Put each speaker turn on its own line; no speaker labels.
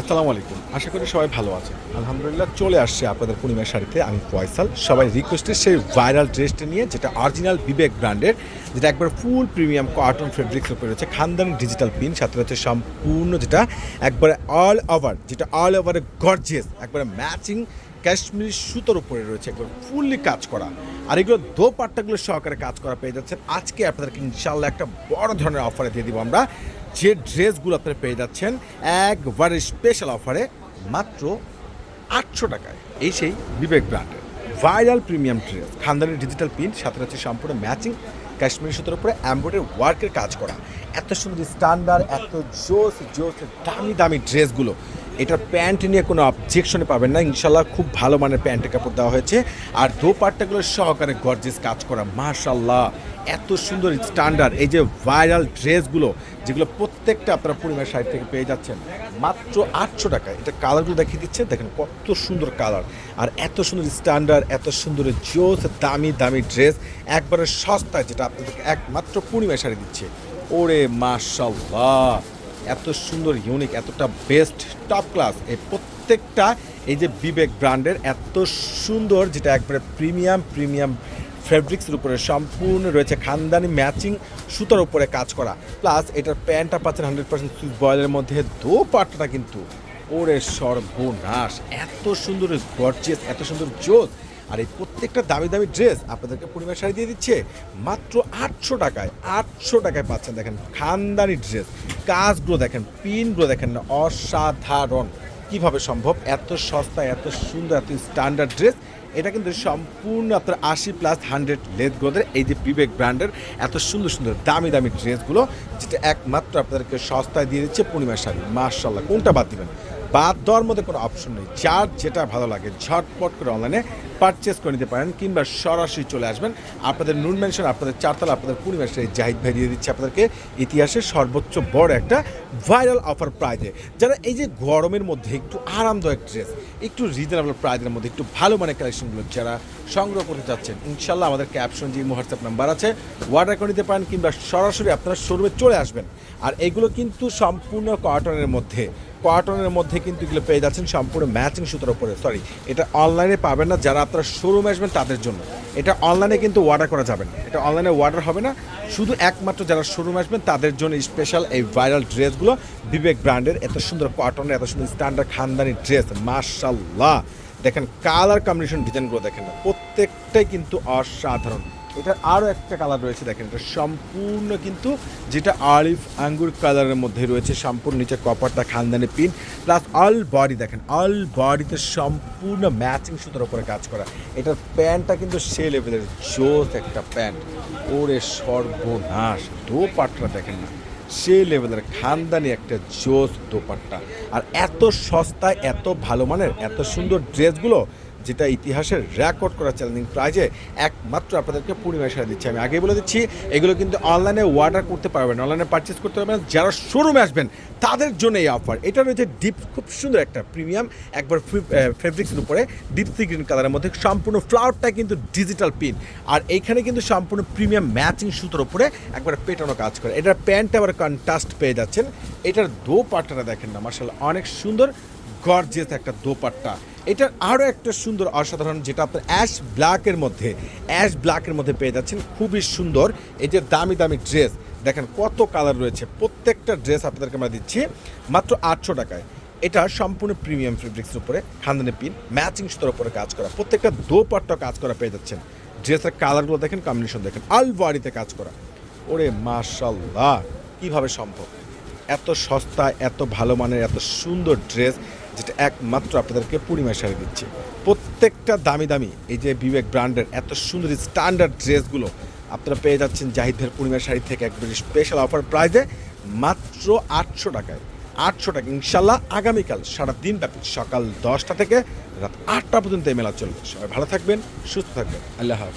আসসালামু আলাইকুম। আশা করি সবাই ভালো আছে আলহামদুলিল্লাহ চলে আসছে আপনাদের পূর্ণিমার শাড়িতে। আমি ফয়সাল। সবাই রিকোয়েস্টের সেই ভাইরাল ড্রেসটা নিয়ে, যেটা অরিজিনাল বিবেক ব্র্যান্ডের যেটা একবার ফুল প্রিমিয়াম কটন ফেব্রিক্স উপরে রয়েছে। খানদানি ডিজিটাল পিন সাথে রয়েছে সম্পূর্ণ যেটা একবারে অল ওভার যেটা অল ওভারে গর্জিয়াস একবারে ম্যাচিং কাশ্মীরি সুতোর উপরে রয়েছে, একবার ফুললি কাজ করা। আর এগুলো দো পাট্টাগুলো সহকারে কাজ করা পেয়ে যাচ্ছেন। আজকে আপনাদেরকে ইনশাল্লাহ একটা বড় ধরনের অফারে দিয়ে দিব আমরা। যে ড্রেসগুলো আপনারা পেয়ে যাচ্ছেন একবারে স্পেশাল অফারে মাত্র আটশো টাকায়। এই সেই বিবেক ব্র্যান্ডের ভাইরাল প্রিমিয়াম ড্রেস খানদানি ডিজিটাল প্রিন্ট সাথে রয়েছে সম্পূর্ণ ম্যাচিং কাশ্মীরি সুতোর উপরে অ্যাম্বয়ডারি ওয়ার্কের কাজ করা। এত সুন্দর স্ট্যান্ডার্ড এত জোস জোস, দামি দামি ড্রেসগুলো। এটা প্যান্ট নিয়ে কোনো অবজেকশনে পাবেন না। ইনশাল্লাহ খুব ভালো মানের প্যান্টের কাপড় দেওয়া হয়েছে। আর দোপাট্টাগুলো সহকারে গর্জেস কাজ করা। মাশাল্লাহ এত সুন্দর স্ট্যান্ডার্ড এই যে ভাইরাল ড্রেসগুলো যেগুলো প্রত্যেকটা আপনারা পরিমাণ সাইড থেকে পেয়ে যাচ্ছেন। মাত্র আটশো টাকায়। এটা কালারগুলো দেখিয়ে দিচ্ছে, দেখেন কত সুন্দর কালার আর এত সুন্দর স্ট্যান্ডার্ড এত সুন্দর জোস দামি দামি ড্রেস একবারে সস্তায় যেটা আপনাদেরকে একমাত্র পূর্ণিমা শাড়ি দিচ্ছে। ওরে মাশাল্লাহ এত সুন্দর ইউনিক এতটা বেস্ট টপ ক্লাস এই প্রত্যেকটা, এই যে বিবেক ব্র্যান্ডের এত সুন্দর, যেটা একবারে প্রিমিয়াম প্রিমিয়াম ফেব্রিক্সের উপরে সম্পূর্ণ রয়েছে। খানদানি ম্যাচিং সুতার উপরে কাজ করা। প্লাস এটার প্যান্টটা পাচ্ছেন হান্ড্রেড পার্সেন্ট সুইচ বয়েলের মধ্যে। দো পাটটা কিন্তু ওরে সর্বনাশ। এত সুন্দর গর্জিয়াস এত সুন্দর জোস আর এই প্রত্যেকটা দামি দামি ড্রেস আপনাদেরকে পরিবার শাড়ি দিয়ে দিচ্ছে। মাত্র আটশো টাকায় আটশো টাকায় পাচ্ছেন দেখেন খানদানি ড্রেস কাজগুলো দেখেন, পিনগুলো দেখেন না অসাধারণ। কীভাবে সম্ভব? এত সস্তা, এত সুন্দর, এত স্ট্যান্ডার্ড ড্রেস এটা কিন্তু সম্পূর্ণ আপনার আশি প্লাস হান্ড্রেড লেদ গোদের, এই যে বিবেক ব্র্যান্ডের এত সুন্দর সুন্দর, দামি দামি ড্রেসগুলো যেটা একমাত্র আপনাদেরকে সস্তায় দিয়ে দিচ্ছে পূর্ণিমা শাড়ি। মার্শাল্লাহ কোনটা বাদ দিবেন? বাদ দেওয়ার মধ্যে কোনো অপশন নেই। যার যেটা ভালো লাগে, ঝটপট করে অনলাইনে পারচেস করে নিতে পারেন, কিংবা সরাসরি চলে আসবেন। আপনাদের নুন মেনশন আপনাদের চারতলা, আপনাদের পরিবেশ এই জাহিদ ভাই দিয়ে দিচ্ছে আপনাদেরকে ইতিহাসের সর্বোচ্চ বড় একটা ভাইরাল অফার প্রাইজে যারা এই যে গরমের মধ্যে একটু আরামদায়ক ড্রেস একটু রিজনেবল প্রাইজের মধ্যে একটু ভালো মানের কালেকশনগুলো যারা সংগ্রহ করতে চাচ্ছেন, ইনশাল্লাহ আমাদের ক্যাপশন যে হোয়াটসঅ্যাপ নাম্বার আছে অর্ডার করে নিতে পারেন, কিংবা সরাসরি আপনারা শোরুমে চলে আসবেন। আর এগুলো কিন্তু সম্পূর্ণ কটনের মধ্যে। কটনের মধ্যে কিন্তু এগুলো পেয়ে যাচ্ছেন সম্পূর্ণ ম্যাচিং সুতোর উপরে। সরি এটা অনলাইনে পাবেন না, যারা আপনারা শোরুমে আসবেন তাদের জন্য। এটা অনলাইনে কিন্তু অর্ডার করা যাবে না। এটা অনলাইনে অর্ডার হবে না, শুধু একমাত্র যারা শোরুমে আসবেন তাদের জন্য স্পেশাল এই ভাইরাল ড্রেসগুলো বিবেক ব্র্যান্ডের এত সুন্দর কটনের এত সুন্দর স্ট্যান্ডার্ড খানদানি ড্রেস মার্শাল্লাহ দেখেন কালার কম্বিনেশন ডিজাইনগুলো দেখেন প্রত্যেকটাই কিন্তু অসাধারণ। এটার আরও একটা কালার রয়েছে, দেখেন, এটা সম্পূর্ণ কিন্তু যেটা আলিফ আঙ্গুর কালারের মধ্যে রয়েছে, সম্পূর্ণ নিচে কপারটা, খানদানি পিন প্লাস অল বডি দেখেন অল বডিতে সম্পূর্ণ ম্যাচিং সুতোর উপরে কাজ করা। এটার প্যান্টটা কিন্তু সে লেভেলের জোস একটা প্যান্ট। ওরে সর্বনাশ দো পাটটা দেখেন না, সে লেভেলের খানদানি একটা জোস দোপাট্টা। আর এত সস্তায়, এত ভালো মানের, এত সুন্দর ড্রেসগুলো যেটা ইতিহাসের রেকর্ড করা চ্যালেঞ্জিং প্রাইজে একমাত্র আপনাদেরকে পূর্ণিমা সারা দিচ্ছি। আমি আগেই বলে দিচ্ছি, এগুলো কিন্তু অনলাইনে অর্ডার করতে পারবেন অনলাইনে পারচেস করতে পারবেন, যারা শোরুমে আসবেন, তাদের জন্য এই অফার এটা রয়েছে ডিপ খুব সুন্দর একটা প্রিমিয়াম একবার ফেব্রিক্সের উপরে ডিপ সি গ্রিন কালারের মধ্যে, সম্পূর্ণ ফ্লাওয়ারটা কিন্তু ডিজিটাল পিন আর এইখানে কিন্তু সম্পূর্ণ প্রিমিয়াম ম্যাচিং সুতোর উপরে একবার পেটানো কাজ করে। এটার প্যান্টটা আবার কন্ট্রাস্ট পেয়ে যাচ্ছেন। এটার দো পাট্টাটা দেখেন না মার্শাল অনেক সুন্দর গর্জিয়াস একটা দোপাট্টা। এটার আরও একটা সুন্দর অসাধারণ যেটা আপনার অ্যাশ ব্ল্যাকের মধ্যে, অ্যাশ ব্ল্যাকের মধ্যে পেয়ে যাচ্ছেন। খুবই সুন্দর। এই যে দামি দামি ড্রেস, দেখেন কত কালার রয়েছে। প্রত্যেকটা ড্রেস আপনাদেরকে আমরা দিচ্ছি মাত্র আটশো টাকায়। এটা সম্পূর্ণ প্রিমিয়াম ফেব্রিক্সের উপরে, খানদানি পিন, ম্যাচিং সুতোর উপরে কাজ করা। প্রত্যেকটা দোপাট্টা কাজ করা পেয়ে যাচ্ছেন। ড্রেসের কালারগুলো দেখেন কম্বিনেশন দেখেন। আল বডিতে কাজ করা। ওরে মাশাল্লাহ কীভাবে সম্ভব? এত সস্তা এত ভালো মানের, এত সুন্দর ড্রেস। যেটা একমাত্র আপনাদেরকে পূর্ণিমা শাড়ি দিচ্ছে। প্রত্যেকটা দামি দামি এই যে বিবেক ব্র্যান্ডের এত সুন্দর স্ট্যান্ডার্ড ড্রেসগুলো আপনারা পেয়ে যাচ্ছেন জাহিদ ভাইয়ের পূর্ণিমা শাড়ি থেকে একবারে স্পেশাল অফার প্রাইজে মাত্র আটশো টাকায়। আটশো টাকা। ইনশাল্লাহ আগামীকাল সারা দিন ব্যাপী সকাল দশটা থেকে রাত আটটা পর্যন্ত এই মেলা চলবে। সবাই ভালো থাকবেন, সুস্থ থাকবেন। আল্লাহ হাফিজ।